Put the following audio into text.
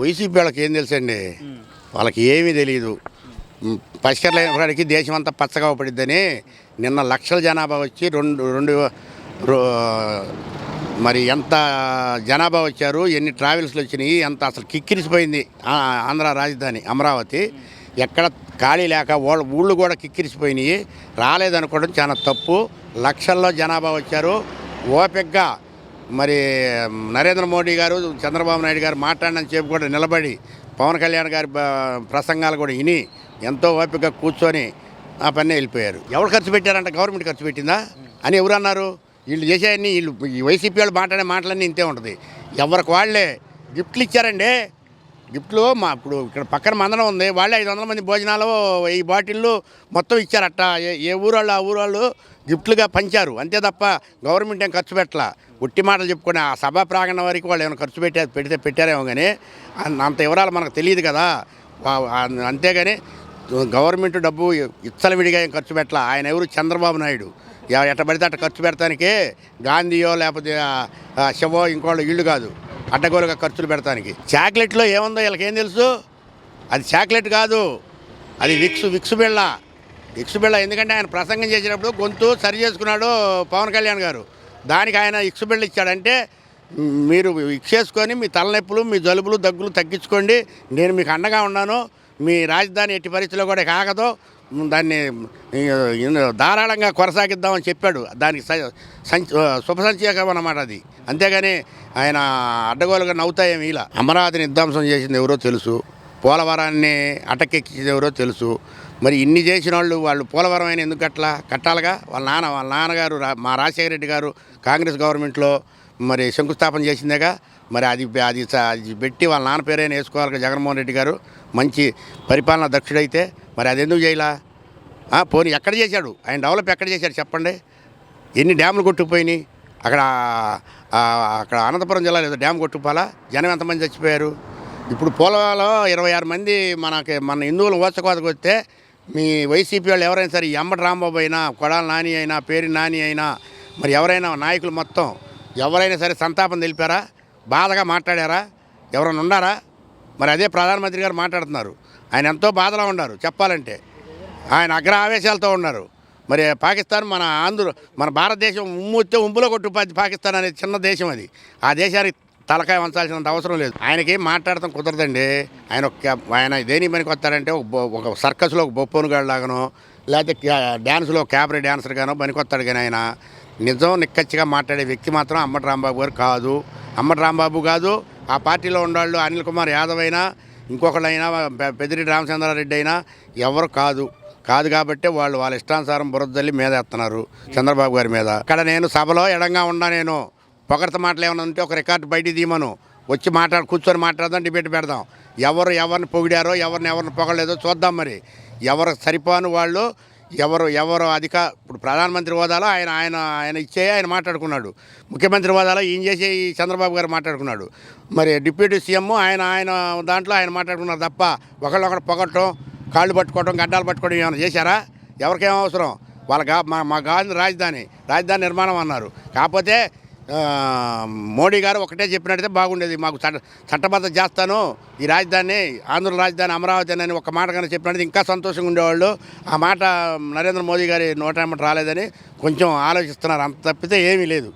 YCP వాళ్ళకి ఏం తెలుసండి? వాళ్ళకి ఏమీ తెలియదు పరిష్కరలేనికి దేశం అంతా పచ్చగా పడిద్దని నిన్న లక్షల జనాభా వచ్చి రెండు రెండు రో- మరి ఎంత జనాభా వచ్చారు ఎన్ని ట్రావెల్స్లు వచ్చినాయి ఎంత అసలు కిక్కిరిసిపోయింది ఆంధ్ర రాజధాని అమరావతి. ఎక్కడ ఖాళీ లేక వాళ్ళ ఊళ్ళు కూడా కిక్కిరిసిపోయినాయి. రాలేదనుకోవడం చాలా తప్పు. లక్షల్లో జనాభా వచ్చారు. ఓపిక్గా మరి నరేంద్ర మోడీ గారు చంద్రబాబు నాయుడు గారు మాట్లాడని చెప్పి కూడా నిలబడి పవన్ కళ్యాణ్ గారి ప్రసంగాలు కూడా విని ఎంతో ఓపిక కూర్చొని ఆ పని వెళ్ళిపోయారు. ఎవరు ఖర్చు పెట్టారంట? గవర్నమెంట్ ఖర్చు పెట్టిందా? అని ఎవరు అన్నారు? వీళ్ళు చేసేయన్ని వీళ్ళు ఈ వైసీపీ వాళ్ళు మాట్లాడే మాటలన్నీ ఇంతే ఉంటుంది. ఎవరికి వాళ్ళే గిఫ్ట్లు ఇచ్చారండి? గిఫ్ట్లు మా ఇప్పుడు ఇక్కడ పక్కన మందడం ఉంది. వాళ్ళే ఐదు వందల మంది భోజనాలు ఈ బాటిళ్ళు మొత్తం ఇచ్చారట. ఏ ఏ ఊరాళ్ళు ఆ ఊరాళ్ళు గిఫ్ట్లుగా పంచారు. అంతే తప్ప గవర్నమెంట్ ఏం ఖర్చు పెట్టలా. ఉట్టి మాటలు చెప్పుకొని ఆ సభా ప్రాంగణం వరకు వాళ్ళు ఏమైనా ఖర్చు పెట్టే పెడితే పెట్టారేమో కానీ అంత వివరాలు మనకు తెలియదు కదా. అంతేగాని గవర్నమెంట్ డబ్బు ఇచ్చలవిడిగా ఏం ఖర్చు పెట్టలా. ఆయన ఎవరు? చంద్రబాబు నాయుడు. ఎట్ట పడితే అట్ట ఖర్చు పెడతానికి గాంధీయో లేకపోతే శివో శవో ఇంకోళ్ళు ఇళ్ళు కాదు. అడ్డగోలుగా ఖర్చులు పెడతానికి. చాక్లెట్లో ఏముందో వీళ్ళకేం తెలుసు? అది చాక్లెట్ కాదు. అది విక్స్ విక్స్ బిళ్ళ. విక్స్ బిళ్ళ ఎందుకంటే ఆయన ప్రసంగం చేసినప్పుడు గొంతు సరి చేసుకున్నాడు పవన్ కళ్యాణ్ గారు. దానికి ఆయన ఇక్స్ బిళ్ళ ఇచ్చాడంటే మీరు విక్స్ చేసుకొని మీ తలనొప్పులు మీ జలుబులు దగ్గులు తగ్గించుకోండి. నేను మీకు అండగా ఉన్నాను. మీ రాజధాని ఎట్టి పరిస్థితిలో కూడా కాగదు దాన్ని ధారాళంగా కొనసాగిద్దామని చెప్పాడు. దానికి శుభ సంచయకం అన్నమాట అది. అంతేగాని ఆయన అడ్డగోలుగా నవ్వుతాయేమి ఇలా. అమరావతిని విధ్వంసం చేసింది ఎవరో తెలుసు. పోలవరాన్ని అటకెక్కించింది ఎవరో తెలుసు. మరి ఇన్ని చేసిన వాళ్ళు వాళ్ళు పోలవరం అయినా ఎందుకు కట్టలా కట్టాలిగా? వాళ్ళ నాన్న వాళ్ళ నాన్నగారు రా- మా రాజశేఖర రెడ్డి గారు కాంగ్రెస్ గవర్నమెంట్లో మరి శంకుస్థాపన చేసిందేగా? మరి అది అది అది పెట్టి వాళ్ళ నాన్న పేరైనా వేసుకోవాలి జగన్మోహన్ రెడ్డి గారు. మంచి పరిపాలన దక్షుడైతే మరి అది ఎందుకు చేయాలా? పోనీ ఎక్కడ చేశాడు? ఆయన డెవలప్ ఎక్కడ చేశాడు చెప్పండి. ఎన్ని డ్యాములు కొట్టుకుపోయినాయి? అక్కడ అక్కడ అనంతపురం జిల్లాలో ఏదో డ్యామ్ కొట్టుకుపోలా జనం ఎంతమంది చచ్చిపోయారు? ఇప్పుడు పోలవలో ఇరవై ఆరు మంది మనకి మన హిందువులు ఓచకోతకు వస్తే మీ వైసీపీ వాళ్ళు ఎవరైనా సరే ఎంబటి రాంబాబు అయినా కొడాల నాని అయినా పేరు నాని అయినా మరి ఎవరైనా నాయకులు మొత్తం ఎవరైనా సరే సంతాపం తెలిపారా? బాధగా మాట్లాడారా? ఎవరైనా ఉన్నారా మరి అదే ప్రధానమంత్రి గారు మాట్లాడుతున్నారు. ఆయన ఎంతో బాధలో ఉన్నారు చెప్పాలంటే. ఆయన అగ్ర ఆవేశాలతో ఉన్నారు. మరి పాకిస్తాన్ మన ఆంధ్ర మన భారతదేశం ఉమ్ముతే ఉంపులో కొట్టుపాది పాకిస్తాన్ అనేది చిన్న దేశం అది. ఆ దేశానికి తలకాయ వంచాల్సినంత అవసరం లేదు. ఆయనకి మాట్లాడటం కుదరదండి. ఆయన ఒక ఆయన దేని పనికి వస్తాడంటే ఒక ఒక సర్కస్లో ఒక బొప్పనుగాడు లాగానో లేకపోతే డ్యాన్స్లో క్యాబరీ డ్యాన్సర్గానో పనికి వస్తాడు కానీ ఆయన. నిజం నిక్కచ్చిగా మాట్లాడే వ్యక్తి మాత్రం అమ్మటి రాంబాబు గారు కాదు. అమ్మటి రాంబాబు కాదు ఆ పార్టీలో ఉన్నవాళ్ళు అనిల్ కుమార్ యాదవ్ అయినా ఇంకొకళ్ళైనా పెదిరెడ్డి రామచంద్రారెడ్డి అయినా ఎవరు కాదు. కాదు కాబట్టి వాళ్ళు వాళ్ళ ఇష్టానుసారం బురద్దల్లి మీద ఎత్తున్నారు చంద్రబాబు గారి మీద. ఇక్కడ నేను సభలో ఎడంగా ఉన్నా నేను. పొగడత మాటలు ఏమైనా ఉంటే ఒక రికార్డు బయట తీయమను. వచ్చి మాట్లాడు కూర్చొని మాట్లాడదాం డిబేట్ పెడదాం. ఎవరు ఎవరిని పొగిడారో ఎవరిని ఎవరిని పొగలేదో చూద్దాం మరి. ఎవరు సరిపోను వాళ్ళు ఎవరు ఎవరు అధిక ఇప్పుడు ప్రధానమంత్రి హోదాలో ఆయన ఆయన ఆయన ఇచ్చే ఆయన మాట్లాడుకున్నాడు. ముఖ్యమంత్రి హోదాలో ఈయన చేసే ఈ చంద్రబాబు గారు మాట్లాడుకున్నాడు. మరి డిప్యూటీ సీఎం ఆయన ఆయన దాంట్లో ఆయన మాట్లాడుకున్నారు తప్ప ఒకళ్ళొకరు పొగట్టడం కాళ్ళు పట్టుకోవడం గడ్డాలు పట్టుకోవడం ఏమైనా చేశారా? ఎవరికేం అవసరం? వాళ్ళ మా మా రాజధాని రాజధాని నిర్మాణం అన్నారు. కాకపోతే మోడీ గారు ఒకటే చెప్పినట్టయితే బాగుండేది. మాకు చట్ట చట్టబద్ధ చేస్తాను. ఈ రాజధాని ఆంధ్ర రాజధాని అమరావతి అని ఒక మాట కానీ చెప్పినట్టు ఇంకా సంతోషంగా ఉండేవాళ్ళు. ఆ మాట నరేంద్ర మోదీ గారి నోట రాలేదని కొంచెం ఆలోచిస్తున్నారు. అంత తప్పితే ఏమీ లేదు.